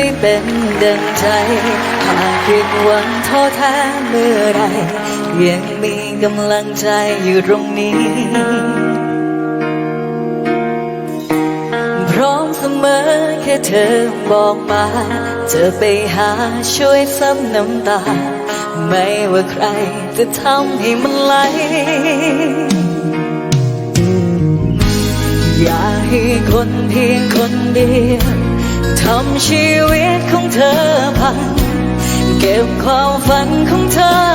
ไม่เป็นดังใจ หากผิดหวังท้อแท้เมื่อไร ยังมีกำลังใจอยู่ตรงนี้ พร้อมเสมอแค่เธอบอกมาจะไปหาช่วยซับน้ำตา ไม่ว่าใครจะทำให้มันไหลอยากให้คนเพียงคนเดียว ทำชีวิตของเธอพัง เก็บความฝันของเธอ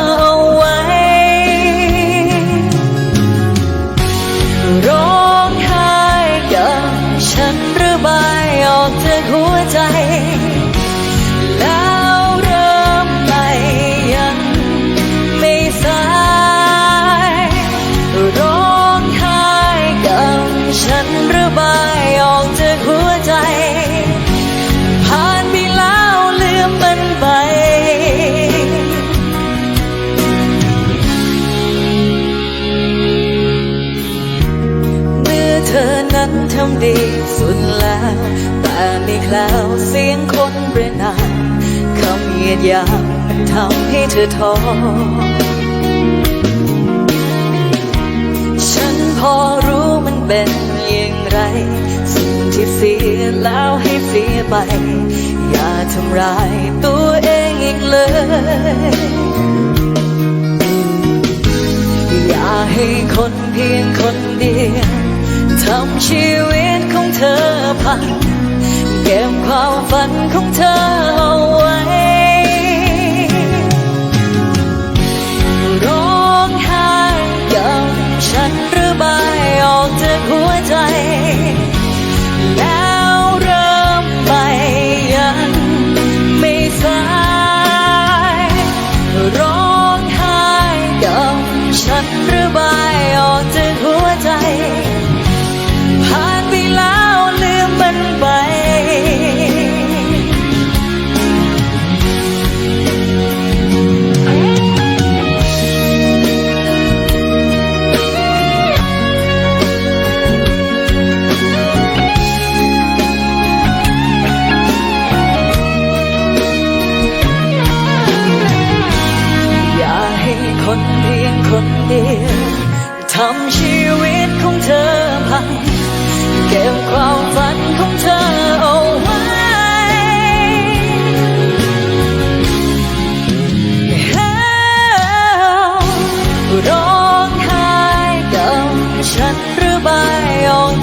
แล้วเสียงคนเรนามคำเหยียดหยามมันทำให้เธอท้อฉันพอรู้มันเป็นอย่างไร สิ่งที่เสียแล้วให้เสียไป อย่าทำร้ายตัวเองอีกเลย อย่าให้คนเพียงคนเดียวทำชีวิตของเธอพัง มความฝันของเธอเอา คนเพียงคนเดียวทำชีวิตของเธอพังเก็บความฝันของเธอเอาไว้ร้องไห้กับฉันหรือใบออก